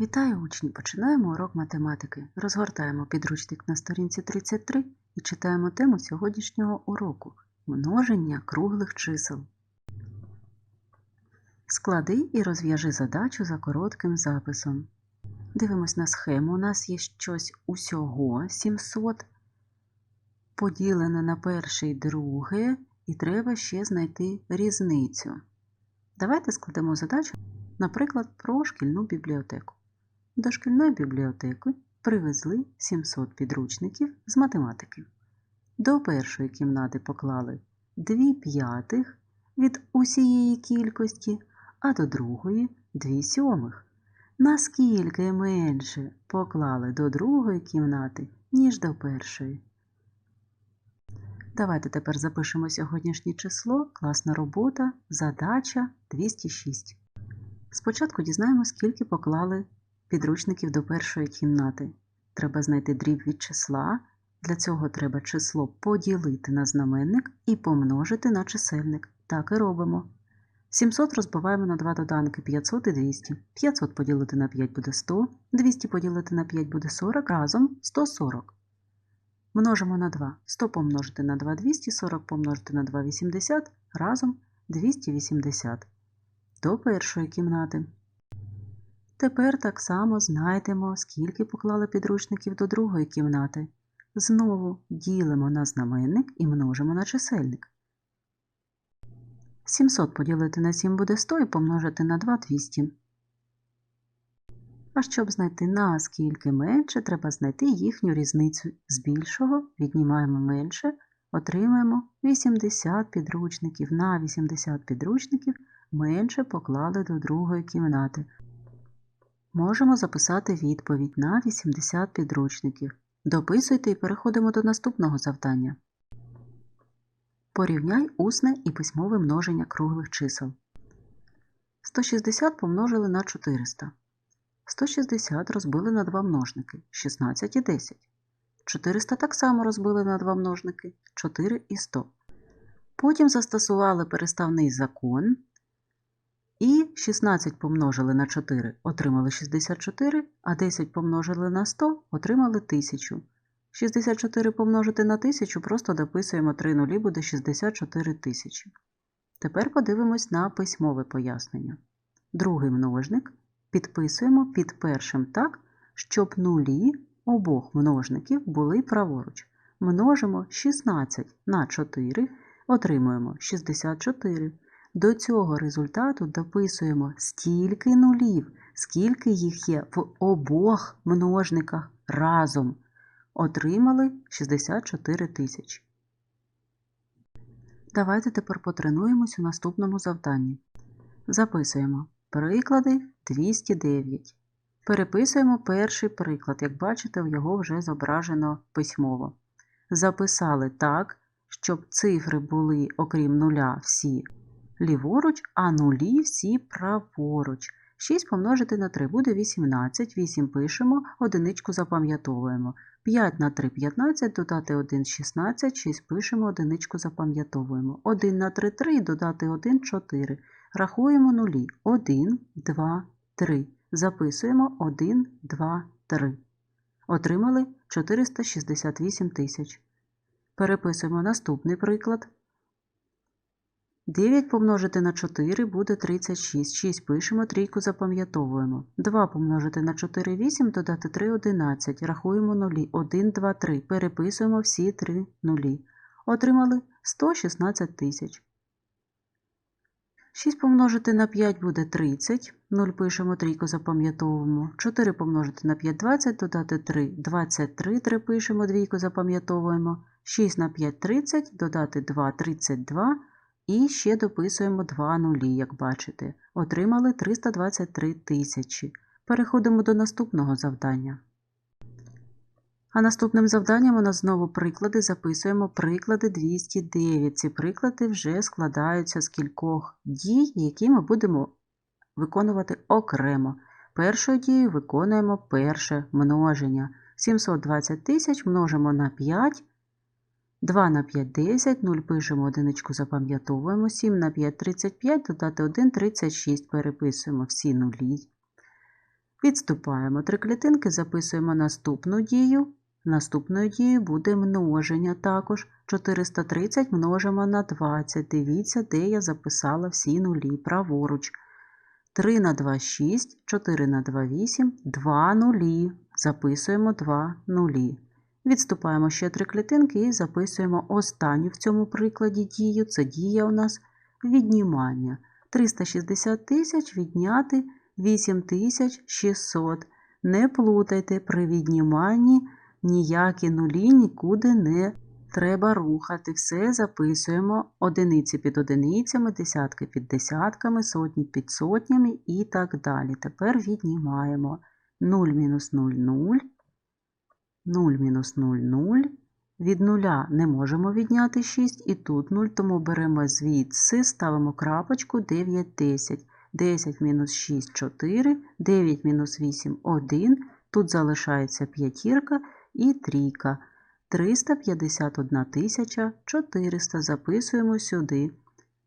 Вітаю учні! Починаємо урок математики. Розгортаємо підручник на сторінці 33 і читаємо тему сьогоднішнього уроку множення круглих чисел. Склади і розв'яжи задачу за коротким записом. Дивимось на схему. У нас є щось усього 700, поділене на перше і друге, і треба ще знайти різницю. Давайте складемо задачу, наприклад, про шкільну бібліотеку. До шкільної бібліотеки привезли 700 підручників з математики. До першої кімнати поклали 2 п'ятих від усієї кількості, а до другої 2 сьомих. Наскільки менше поклали до другої кімнати, ніж до першої. Давайте тепер запишемо сьогоднішнє число, класна робота, задача 206. Спочатку дізнаємося, скільки поклали підручників до першої кімнати. Треба знайти дріб від числа. Для цього треба число поділити на знаменник і помножити на чисельник. Так і робимо. 700 розбиваємо на два доданки 500 і 200. 500 поділити на 5 буде 100, 200 поділити на 5 буде 40, разом 140. Множимо на 2. 100 помножити на 2 200, 40 помножити на 2 80, разом 280. До першої кімнати. Тепер так само знайдемо, скільки поклали підручників до другої кімнати. Знову ділимо на знаменник і множимо на чисельник. 700 поділити на 7 буде 100 і помножити на 2 200. А щоб знайти наскільки менше, треба знайти їхню різницю. З більшого віднімаємо менше, отримаємо 80 підручників. На 80 підручників менше поклали до другої кімнати. Можемо записати відповідь на 80 підручників. Дописуйте і переходимо до наступного завдання. Порівняй усне і письмове множення круглих чисел. 160 помножили на 400. 160 розбили на два множники 16 і 10. 400 так само розбили на два множники 4 і 100. Потім застосували переставний закон. І 16 помножили на 4 отримали 64, а 10 помножили на 100 отримали 1000. 64 помножити на 1000 просто дописуємо 3 нулі, буде 64 тисячі. Тепер подивимось на письмове пояснення. Другий множник підписуємо під першим так, щоб нулі обох множників були праворуч. Множимо 16 на 4, отримуємо 64. До цього результату дописуємо стільки нулів, скільки їх є в обох множниках разом. Отримали 64 тисячі. Давайте тепер потренуємось у наступному завданні. Записуємо приклади 209. Переписуємо перший приклад. Як бачите, його вже зображено письмово. Записали так, щоб цифри були, окрім нуля, всі ліворуч, а нулі всі праворуч. 6 помножити на 3 буде 18, 8 пишемо, одиничку запам'ятовуємо. 5 на 3 15, додати 1 16, 6 пишемо, одиничку запам'ятовуємо. 1 на 3 3, додати 1 4. Рахуємо нулі. 1, 2, 3. Записуємо 1, 2, 3. Отримали 468 тисяч. Переписуємо наступний приклад. 9 помножити на 4 буде 36. 6 пишемо, трійку запам'ятовуємо. 2 помножити на 4 8, додати 3 11. Рахуємо нулі. 1, 2, 3. Переписуємо всі 3 нулі. Отримали 116 тисяч. 6 помножити на 5 буде 30. 0 пишемо, трійку запам'ятовуємо. 4 помножити на 5 20, додати 3 23. 3 пишемо, двійку запам'ятовуємо. 6 на 5 30, додати 2 32. І ще дописуємо 2 нулі, як бачите. Отримали 323 тисячі. Переходимо до наступного завдання. А наступним завданням у нас знову приклади. Записуємо приклади 209. Ці приклади вже складаються з кількох дій, які ми будемо виконувати окремо. Першою дією виконуємо перше множення. 720 тисяч множимо на 5. 2 на 5 10, 0 пишемо, одиничку запам'ятовуємо, 7 на 5 35, додати 1 36, переписуємо всі нулі. Відступаємо три клітинки, записуємо наступну дію. Наступною дією буде множення також. 430 множимо на 20. Дивіться, де я записала всі нулі праворуч. 3 на 2 6, 4 на 2 8, 2 нулі. Записуємо 2 нулі. Відступаємо ще три клітинки і записуємо останню в цьому прикладі дію. Це дія у нас віднімання. 360 тисяч відняти 8600. Не плутайте при відніманні ніякі нулі нікуди не треба рухати. Все записуємо одиниці під одиницями, десятки під десятками, сотні під сотнями і так далі. Тепер віднімаємо 0 мінус 0 0, 0 мінус 0 0. Від нуля не можемо відняти 6 і тут 0, тому беремо звідси, ставимо крапочку 9, 10. 10 мінус 6 4, 9 мінус 8 1. Тут залишається п'ятірка і трійка. 351 400 записуємо сюди.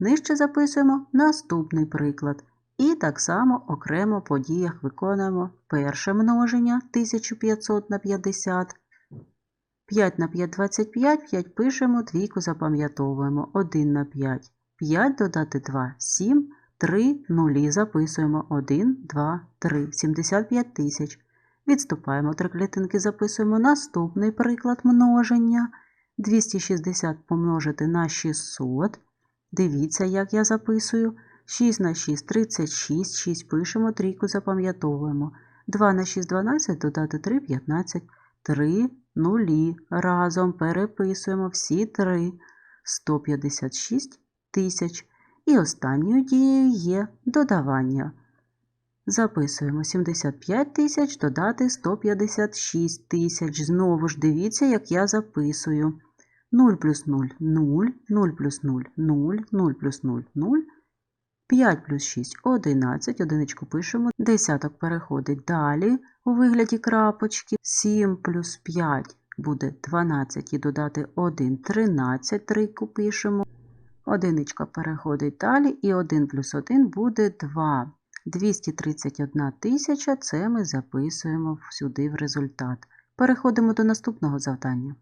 Нижче записуємо наступний приклад. І так само окремо по діях виконуємо перше множення 1500 на 50. 5 на 5 25, 5 пишемо, двійку запам'ятовуємо. 1 на 5, 5 додати 2, 7, 3, нулі записуємо. 1, 2, 3, 75 тисяч. Відступаємо три клітинки, записуємо наступний приклад множення. 260 помножити на 600. Дивіться, як я записую. 6 на 6 36, 6 пишемо, трійку запам'ятовуємо. 2 на 6 12, додати 3 15, 3 нулі. Разом переписуємо всі 3 156 тисяч. І останньою дією є додавання. Записуємо 75 тисяч, додати 156 тисяч. Знову ж дивіться, як я записую. 0 плюс 0 0, 0 плюс 0 0, 0 плюс 0 0, 5 плюс 6 11, одиничку пишемо, десяток переходить далі у вигляді крапочки. 7 плюс 5 буде 12 і додати 1 13, трійку пишемо. Одиничка переходить далі і 1 плюс 1 буде 2. 231 тисяча це ми записуємо сюди в результат. Переходимо до наступного завдання.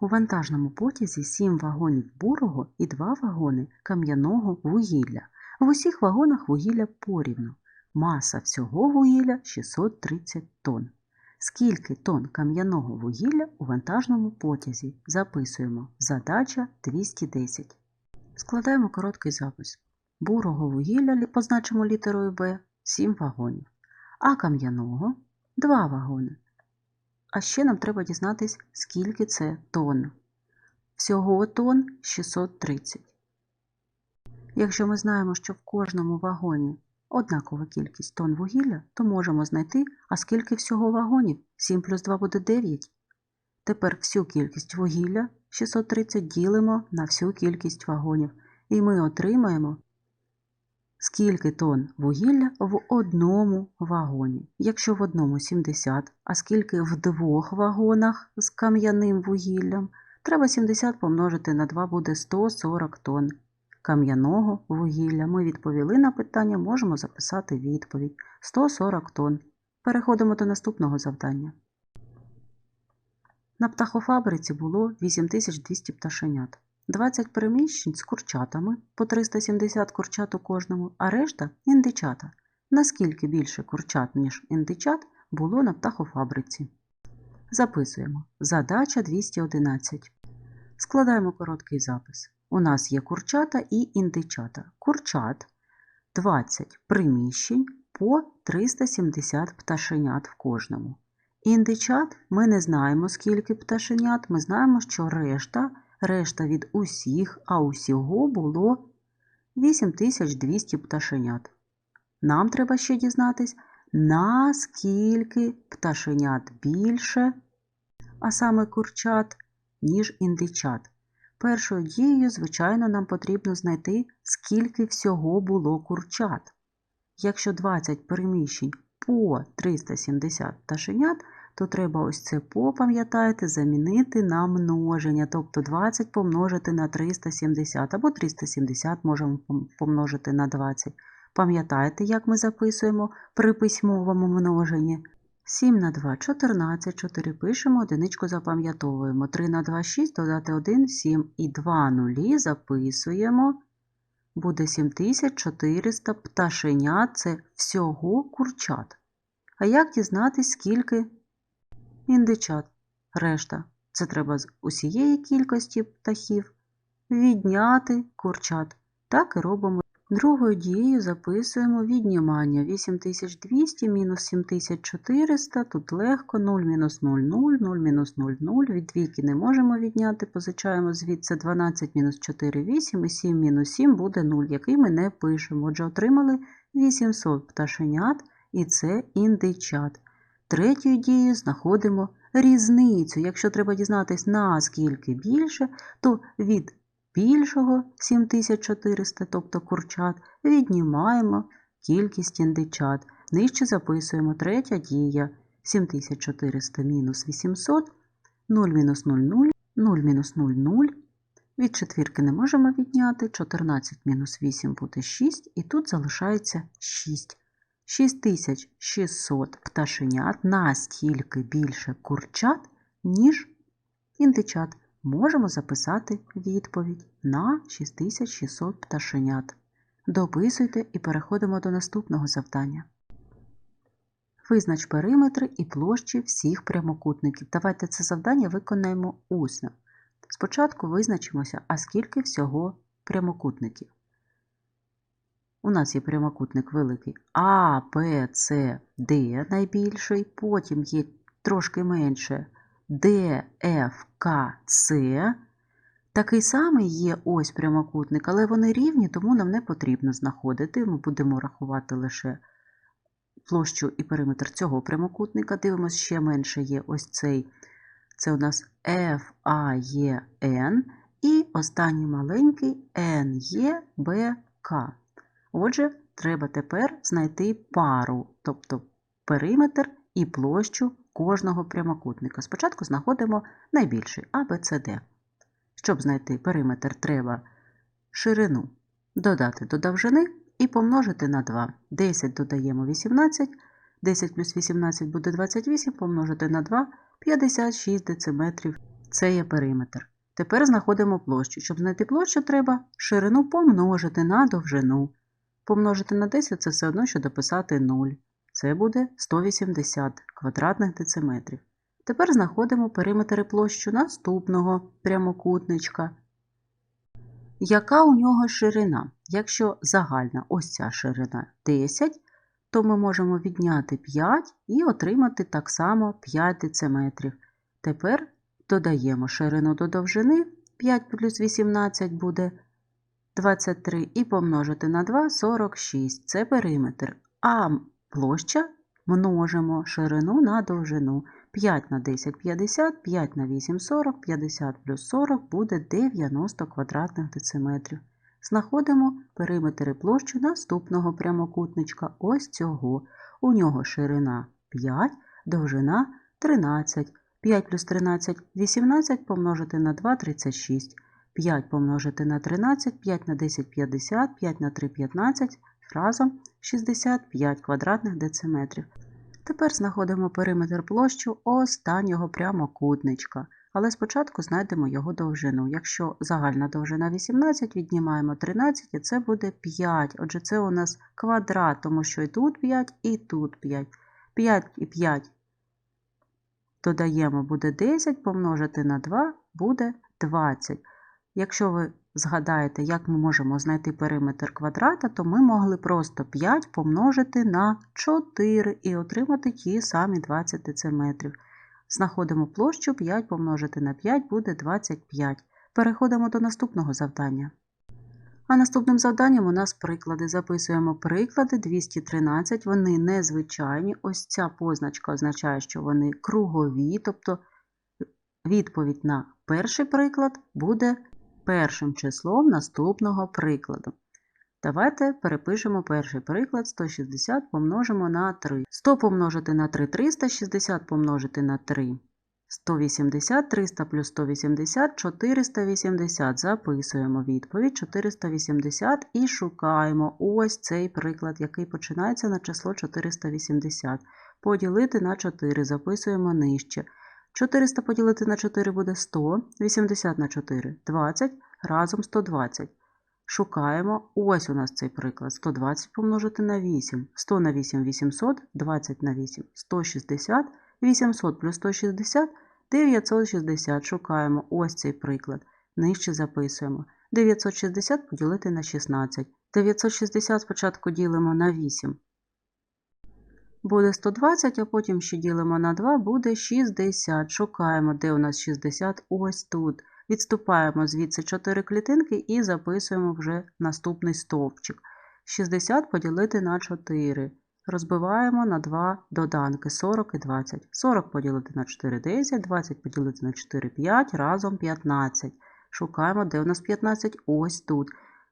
У вантажному потязі 7 вагонів бурого і 2 вагони кам'яного вугілля. В усіх вагонах вугілля порівну. Маса всього вугілля 630 тонн. Скільки тонн кам'яного вугілля у вантажному потязі? Записуємо. Задача 210. Складаємо короткий запис. Бурого вугілля позначимо літерою Б 7 вагонів, а кам'яного 2 вагони. А ще нам треба дізнатись, скільки це тонн. Всього тонн 630. Якщо ми знаємо, що в кожному вагоні однакова кількість тонн вугілля, то можемо знайти, а скільки всього вагонів 7 плюс 2 буде 9. Тепер всю кількість вугілля 630 ділимо на всю кількість вагонів, і ми отримаємо Скільки тонн вугілля в одному вагоні? Якщо в одному 70, а скільки в двох вагонах з кам'яним вугіллям, треба 70 помножити на 2 буде 140 тонн кам'яного вугілля. Ми відповіли на питання, можемо записати відповідь 140 тонн. Переходимо до наступного завдання. На птахофабриці було 8200 пташенят. 20 приміщень з курчатами по 370 курчат у кожному, а решта індичата. Наскільки більше курчат, ніж індичат, було на птахофабриці. Записуємо. Задача 211. Складаємо короткий запис. У нас є курчата і індичата. Курчат 20 приміщень по 370 пташенят в кожному. Індичат ми не знаємо, скільки пташенят, ми знаємо, що решта решта від усіх, а усього було 8200 пташенят. Нам треба ще дізнатись, наскільки пташенят більше, а саме курчат, ніж індичат. Першою дією, звичайно, нам потрібно знайти, скільки всього було курчат. Якщо 20 переміщень по 370 пташенят, то треба ось це по, пам'ятаєте, замінити на множення, тобто 20 помножити на 370, або 370 можемо помножити на 20. Пам'ятаєте, як ми записуємо при письмовому множенні? 7 на 2 – 14, 4 пишемо, одиничку запам'ятовуємо. 3 на 2 – 6, додати 1 – 7 і 2 нулі записуємо. Буде 7400 пташенят – це всього курчат. А як дізнатись, скільки індичат? Решта. Це треба з усієї кількості птахів відняти курчат. Так і робимо. Другою дією записуємо віднімання 8200 мінус 7400, тут легко 0 мінус 0, 0, 0 мінус 0, 0. Від двійки не можемо відняти, позичаємо звідси 12 мінус 4, 8 і 7 мінус 7 буде 0, який ми не пишемо. Отже, отримали 800 пташенят і це індичат. Третьою дією знаходимо різницю. Якщо треба дізнатись наскільки більше, то від більшого 7400, тобто курчат, віднімаємо кількість індичат. Нижче записуємо третя дія 7400 мінус 800, 0 мінус 0, 0, 0 мінус 0, 0. Від четвірки не можемо відняти, 14 мінус 8 буде 6, і тут залишається 6. 6600 пташенят настільки більше курчат, ніж індичат можемо записати відповідь на 6600 пташенят. Дописуйте і переходимо до наступного завдання. Визнач периметри і площі всіх прямокутників. Давайте це завдання виконаємо усно. Спочатку визначимося, а скільки всього прямокутників. У нас є прямокутник великий А, Б, С, Д найбільший, потім є трошки менше Д, Ф, К, С. Такий самий є ось прямокутник, але вони рівні, тому нам не потрібно знаходити. Ми будемо рахувати лише площу і периметр цього прямокутника. Дивимося, ще менше є ось цей. Це у нас F, A, E, N. І останній маленький N, E, B, K. Отже, треба тепер знайти пару, тобто периметр і площу кожного прямокутника. Спочатку знаходимо найбільший Д. Щоб знайти периметр, треба ширину додати до довжини і помножити на 2. 10 додаємо 18, 10 плюс 18 буде 28, помножити на 2 56 дециметрів. Це є периметр. Тепер знаходимо площу. Щоб знайти площу, треба ширину помножити на довжину. Помножити на 10 це все одно, що дописати 0. Це буде 180 квадратних дециметрів. Тепер знаходимо периметр і площу наступного прямокутничка. Яка у нього ширина? Якщо загальна ось ця ширина 10, то ми можемо відняти 5 і отримати так само 5 дециметрів. Тепер додаємо ширину до довжини 5 плюс 18 буде 23 і помножити на 2 46. Це периметр. А площа множимо ширину на довжину. 5 на 10 50, 5 на 8 40, 50 плюс 40 буде 90 квадратних дециметрів. Знаходимо периметр і площу наступного прямокутничка, ось цього. У нього ширина 5, довжина 13. 5 плюс 13 18 помножити на 2 36. 5 помножити на 13, 5 на 10 50, 5 на 3 15, разом 65 квадратних дециметрів. Тепер знаходимо периметр площу останнього прямокутничка, але спочатку знайдемо його довжину. Якщо загальна довжина 18, віднімаємо 13 і це буде 5. Отже, це у нас квадрат, тому що і тут 5, і тут 5. 5 і 5 додаємо буде 10, помножити на 2 буде 20. Якщо ви згадаєте, як ми можемо знайти периметр квадрата, то ми могли просто 5 помножити на 4 і отримати ті самі 20 дециметрів. Знаходимо площу 5 помножити на 5 буде 25. Переходимо до наступного завдання. А наступним завданням у нас приклади. Записуємо приклади 213, вони незвичайні. Ось ця позначка означає, що вони кругові, тобто відповідь на перший приклад буде першим числом наступного прикладу. Давайте перепишемо перший приклад 160 помножимо на 3. 100 помножити на 3 300, 60 помножити на 3 180, 300 плюс 180, 480. Записуємо відповідь 480 і шукаємо ось цей приклад, який починається на число 480. Поділити на 4. Записуємо нижче. 400 поділити на 4 буде 100, 80 на 4 – 20, разом 120. Шукаємо, ось у нас цей приклад. 120 помножити на 8. 100 на 8 – 800, 20 на 8 – 160, 800 плюс 160 – 960. Шукаємо ось цей приклад. Нижче записуємо. 960 поділити на 16. 960 спочатку ділимо на 8. Буде 120, а потім ще ділимо на 2, буде 60. Шукаємо, де у нас 60, ось тут. Відступаємо звідси 4 клітинки і записуємо вже наступний стовпчик. 60 поділити на 4. Розбиваємо на 2 доданки 40 і 20. 40 поділити на 4 10, 20 поділити на 4 5, разом 15. Шукаємо, де у нас 15, ось тут.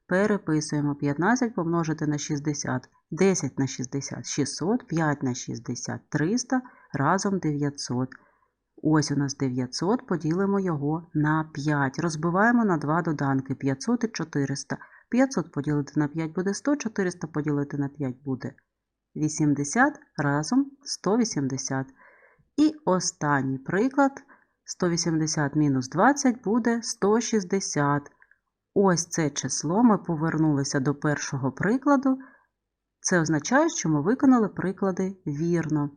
Переписуємо 15 помножити на 60. 10 на 60 600, 5 на 60 300, разом 900. Ось у нас 900, поділимо його на 5. Розбиваємо на 2 доданки 500 і 400. 500 поділити на 5 буде 100, 400 поділити на 5 буде 80, разом 180. І останній приклад 180 мінус 20 буде 160. Ось це число ми повернулися до першого прикладу. Це означає, що ми виконали приклади вірно.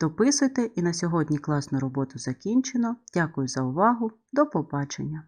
Дописуйте і на сьогодні класну роботу закінчено. Дякую за увагу. До побачення!